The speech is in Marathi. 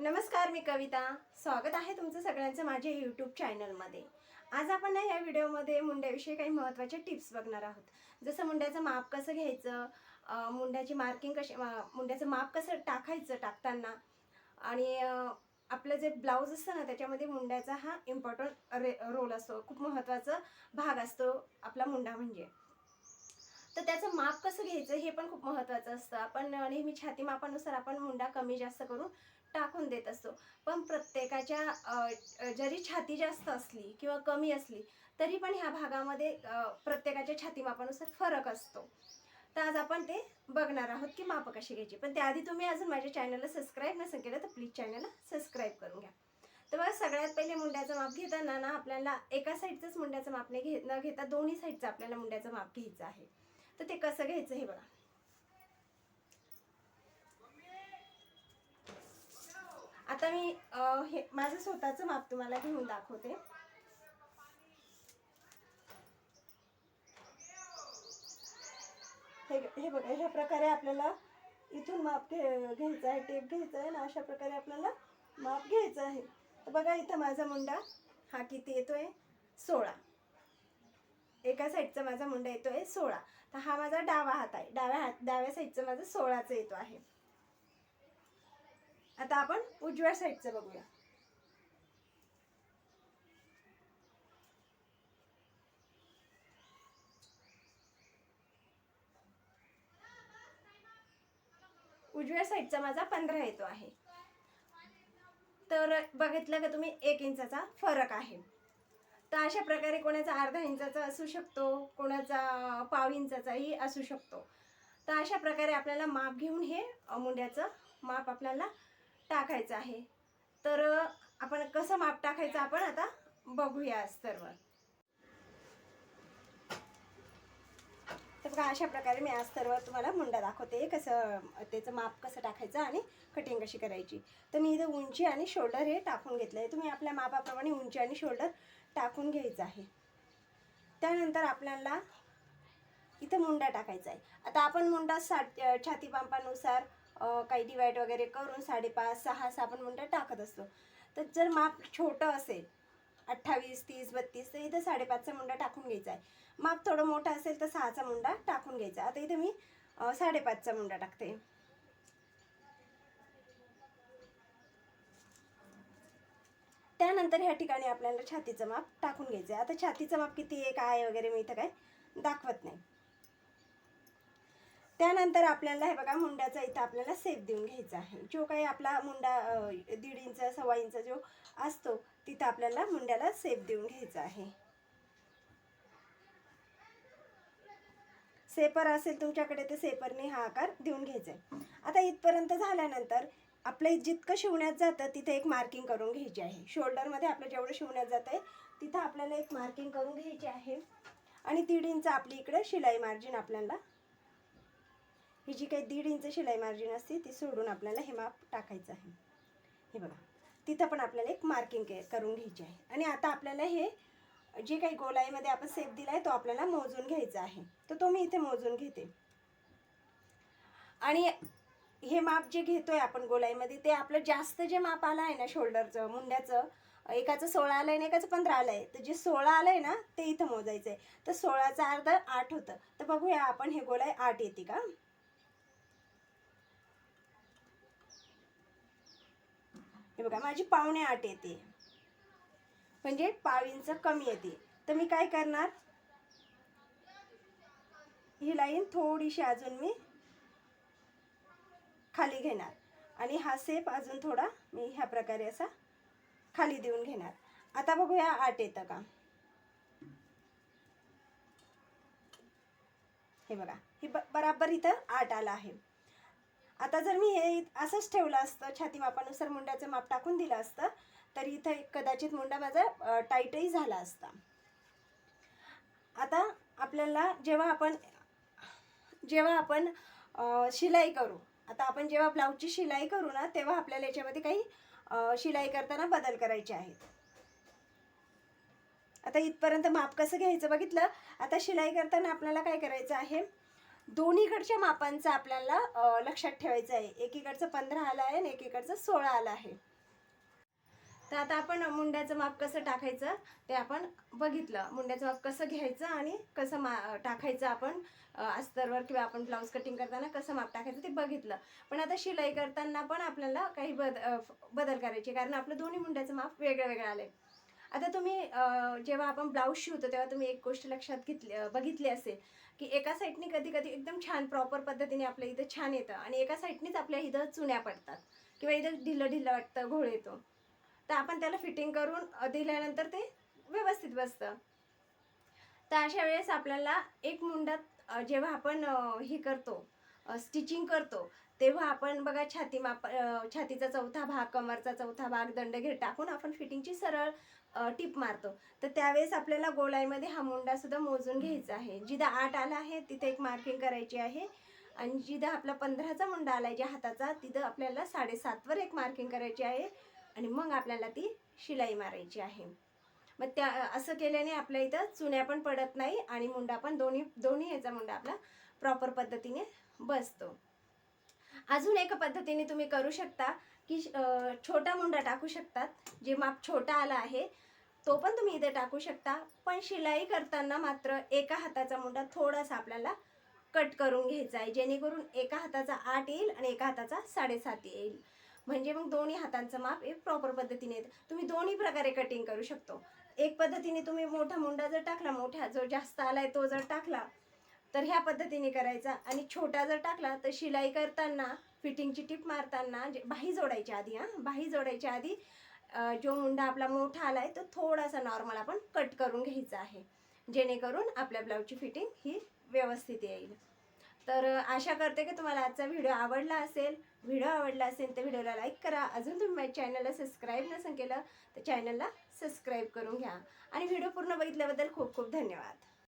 नमस्कार मी कविता. स्वागत आहे तुमचं सगळ्यांचं माझ्या यूट्यूब चॅनलमध्ये आज आपण ना या व्हिडिओमध्ये मुंड्याविषयी काही महत्त्वाचे टिप्स बघणार आहोत. जसं मुंड्याचं माप कसं घ्यायचं मुंड्याची मार्किंग कशी मुंड्याचं माप कसं टाकायचं टाकताना आणि आपलं जे ब्लाऊज असतं ना त्याच्यामध्ये मुंड्याचा हा इम्पॉर्टंट रे रोल असतो. खूप महत्त्वाचा भाग असतो आपला मुंडा म्हणजे. तर त्याचं माप कसं घ्यायचं हे पण खूप महत्त्वाचं असतं. आपण नेहमी छाती मापानुसार आपण मुंडा कमी जास्त करून टाकून देत असतो. पण प्रत्येकाच्या जरी छाती जास्त असली किंवा कमी असली तरी पण ह्या भागामध्ये प्रत्येकाच्या छाती मापानुसार फरक असतो. तर आज आपण ते बघणार आहोत की मापं कशी घ्यायची. पण त्याआधी तुम्ही अजून माझ्या चॅनलला सबस्क्राईब नसेल केलं तर प्लीज चॅनलला सबस्क्राईब करून घ्या. तर बघा सगळ्यात पहिले मुंड्याचं माप घेताना ना आपल्याला एका साईडचंच मुंड्याचं माप नाही घे न घेता दोन्ही साईडचं आपल्याला मुंड्याचं माप घ्यायचं आहे. तर ते कसं घ्यायचं हे बघा. आता मी हे माझं स्वतःचं माप तुम्हाला घेऊन दाखवते. हे हे बघा ह्या प्रकारे आपल्याला इथून माप घे घ्यायचं आहे टेप घ्यायचं आहे ना अशा प्रकारे आपल्याला माप घ्यायचं आहे. तर बघा इथं माझा मुंडा हा किती येतोय? सोळा. एका साईडचा माझा मुंडा येतोय सोळा. तर हा माझा डावा हात आहे. डाव्या हात डाव्या साईडचा माझा सोळाचा येतो आहे. आता आपण उजव्या साईडचं बघूया. उजव्या साईडचा माझा पंधरा येतो आहे. तर बघितलं का तुम्ही? एक इंचाचा फरक आहे. तर अशा प्रकारे कोणाचा अर्धा इंचाचा असू शकतो कोणाचा पाव इंचाचाही असू शकतो. तर अशा प्रकारे आपल्याला माप घेऊन हे मुंड्याचं माप आपल्याला टाकायचं आहे. तर आपण कसं माप टाकायचं आपण आता बघूया अस्तरवर तर बघा अशा प्रकारे मी अस्तरवर तुम्हाला मुंडा दाखवते कसं त्याचं माप कसं टाकायचं आणि कटिंग कशी करायची. तर मी इथं उंची आणि शोल्डर हे टाकून घेतलं आहे तुम्ही आपल्या मापाप्रमाणे उंची आणि शोल्डर टाकून घ्यायचं आहे. त्यानंतर आपल्याला इथं मुंडा टाकायचा आहे. आता आपण मुंडा साठ छातीपांपानुसार छाती काही डिवाईड वगैरे करून साडेपाच सहा असा आपण मुंडा टाकत असतो. तर जर माप छोटं असेल अठ्ठावीस तीस बत्तीस तर इथं साडेपाचचा मुंडा टाकून घ्यायचा आहे. माप थोडं मोठं असेल तर सहाचा मुंडा टाकून घ्यायचा आता इथं मी साडेपाचचा मुंडा टाकते. त्यानंतर ह्या ठिकाणी आपल्याला छातीचं माप टाकून घ्यायचं आहे आता छातीचं माप किती आहे काय वगैरे मी इथं काय दाखवत नाही. त्यानंतर आपल्याला हे बघा मुंड्याचा इथं आपल्याला सेप देऊन घ्यायचा आहे. जो काही आपला मुंडा दीड इंच सव्वा इंच जो असतो तिथं आपल्याला मुंड्याला सेप देऊन घ्यायचा आहे. सेपर असेल तुमच्याकडे तर सेपरने हा आकार देऊन घ्यायचा आहे आता इथपर्यंत झाल्यानंतर आपलं जितकं शिवण्यात जातं तिथे एक मार्किंग करून घ्यायची आहे. शोल्डरमध्ये आपलं जेवढं शिवण्यात जातं आहे तिथं आपल्याला एक मार्किंग करून घ्यायची आहे. आणि दीड इंच आपली इकडे शिलाई मार्जिन आपल्याला ही जी काही दीड इंच शिलाई मार्जिन असते ती सोडून आपल्याला हे माप टाकायचं आहे. हे बघा तिथं पण आपल्याला एक मार्किंग के करून घ्यायची आहे. आणि आता आपल्याला हे जे काही गोलाईमध्ये आपण सेप दिला आहे तो आपल्याला मोजून घ्यायचा आहे. तर तो मी इथे मोजून घेते. आणि हे माप जे घेतोय आपण गोलाईमध्ये ते आपलं जास्त जे माप आलं आहे ना शोल्डरचं मुंड्याचं एकाचं सोळा आलं आहे आणि एकाचं पंधरा आलं आहे. तर जे सोळा आलं आहे ना ते इथं मोजायचं आहे तर सोळाचा अर्ध आठ होतं. तर बघूया आपण हे गोलाई आठ येते का? हे बघा माझी पावणे आठ येते. म्हणजे पाव इंच कमी येते. तर मी काय करणार? ही लाईन थोडीशी अजून मी खाली घेणार. आणि हा सेप अजून थोडा मी ह्या प्रकारे असा खाली देऊन घेणार. आता बघूया आठ येतं का? हे बघा ही ब बराबर इथं आठ आलं आहे. आता जर मी हे असंच ठेवलं असतं छाती मापानुसार मुंड्याचं माप टाकून दिलं असतं तर इथं कदाचित मुंडा माझा टाईटही झाला असता. आता आपल्याला जेव्हा आपण जेव्हा आपण शिलाई करू आता आपण जेव्हा ब्लाऊजची शिलाई करू ना तेव्हा आपल्याला याच्यामध्ये काही शिलाई करताना बदल करायचे आहेत. आता इथपर्यंत माप कसं घ्यायचं बघितलं? आता शिलाई करताना आपल्याला काय करायचं आहे? दोन्हीकडच्या मापांचं आपल्याला लक्षात ठेवायचं आहे. एकीकडचं पंधरा आलं आहे आणि एकीकडचं सोळा आलं आहे. तर आता आपण मुंड्याचं माप कसं टाकायचं ते आपण बघितलं. मुंड्याचं माप कसं घ्यायचं आणि कसं मा टाकायचं आपण अस्तरवर किंवा आपण ब्लाऊज कटिंग करताना कसं माप टाकायचं ते बघितलं. पण आता शिलाई करताना पण आपल्याला काही बद बदल करायचे. कारण आपलं दोन्ही मुंड्याचं माप वेगळं वेगळं आलं आहे आता तुम्ही जेव्हा आपण ब्लाऊज शिवतो तेव्हा तुम्ही एक गोष्ट लक्षात घेतली बघितली असेल की एका साईडने कधी कधी एकदम छान प्रॉपर पद्धतीने आपल्या इथं छान येतं आणि एका साईडनेच आपल्या इथं चुन्या पडतात किंवा इथं ढिल्लं ढिल्लं वाटतं घोळ येतो. तर आपण त्याला फिटिंग करून दिल्यानंतर ते व्यवस्थित बसतं. तर अशा वेळेस आपल्याला एक मुंडात जेव्हा आपण हे करतो स्टिचिंग करतो तेव्हा आपण बघा छाती माप छातीचा चौथा भाग कमरचा चौथा भाग दंडघेर टाकून आपण फिटिंगची सरळ टिप मारतो. तर त्यावेळेस आपल्याला गोलाईमध्ये हा मुंडासुद्धा मोजून घ्यायचा आहे. जिथं आठ आला आहे तिथे एक मार्किंग करायची आहे. आणि जिथं आपला पंधराचा मुंडा आला आहे ज्या हाताचा तिथं आपल्याला साडेसातवर एक मार्किंग करायची आहे. आणि मग आपल्याला ती शिलाई मारायची आहे. मग त्या असं केल्याने आपल्या इथं चुन्या पण पडत नाही आणि मुंडा पण दोन्ही दोन्ही याचा मुंडा आपला प्रॉपर पद्धतीने बसतो. अजून एका पद्धतीने तुम्ही करू शकता की छोटा मुंडा टाकू शकतात. जे माप छोटा आला आहे तो पण तुम्ही इथे टाकू शकता. पण शिलाई करताना मात्र एका हाताचा मुंडा थोडासा आपल्याला कट करून घ्यायचा आहे. जेणेकरून एका हाताचा आठ येईल आणि एका हाताचा साडेसात येईल. म्हणजे मग दोन्ही हातांचं माप हे प्रॉपर पद्धतीने येतं. तुम्ही दोन्ही प्रकारे कटिंग करू शकतो. एक पद्धतीने तुम्ही मोठा मुंडा जर टाकला मोठा जो जास्त आलाय तो जर टाकला तर ह्या पद्धतीने करायचा. आणि छोटा जर टाकला तर शिलाई करताना फिटिंगची टिप मारताना जे बाही जोडायच्या आधी हां बाही जोडायच्या आधी जो मुंडा आपला मोठा आला आहे तो थोडासा नॉर्मल आपण कट करून घ्यायचा आहे. जेणेकरून आपल्या ब्लाऊजची फिटिंग ही व्यवस्थित येईल. तर आशा करते की तुम्हाला आजचा व्हिडिओ आवडला असेल. व्हिडिओ आवडला असेल तर व्हिडिओला लाईक करा. अजून तुम्ही माझ्या चॅनलला सबस्क्राईब नसेल केलं तर चॅनलला सबस्क्राईब करून घ्या. आणि व्हिडिओ पूर्ण बघितल्याबद्दल खूप खूप धन्यवाद.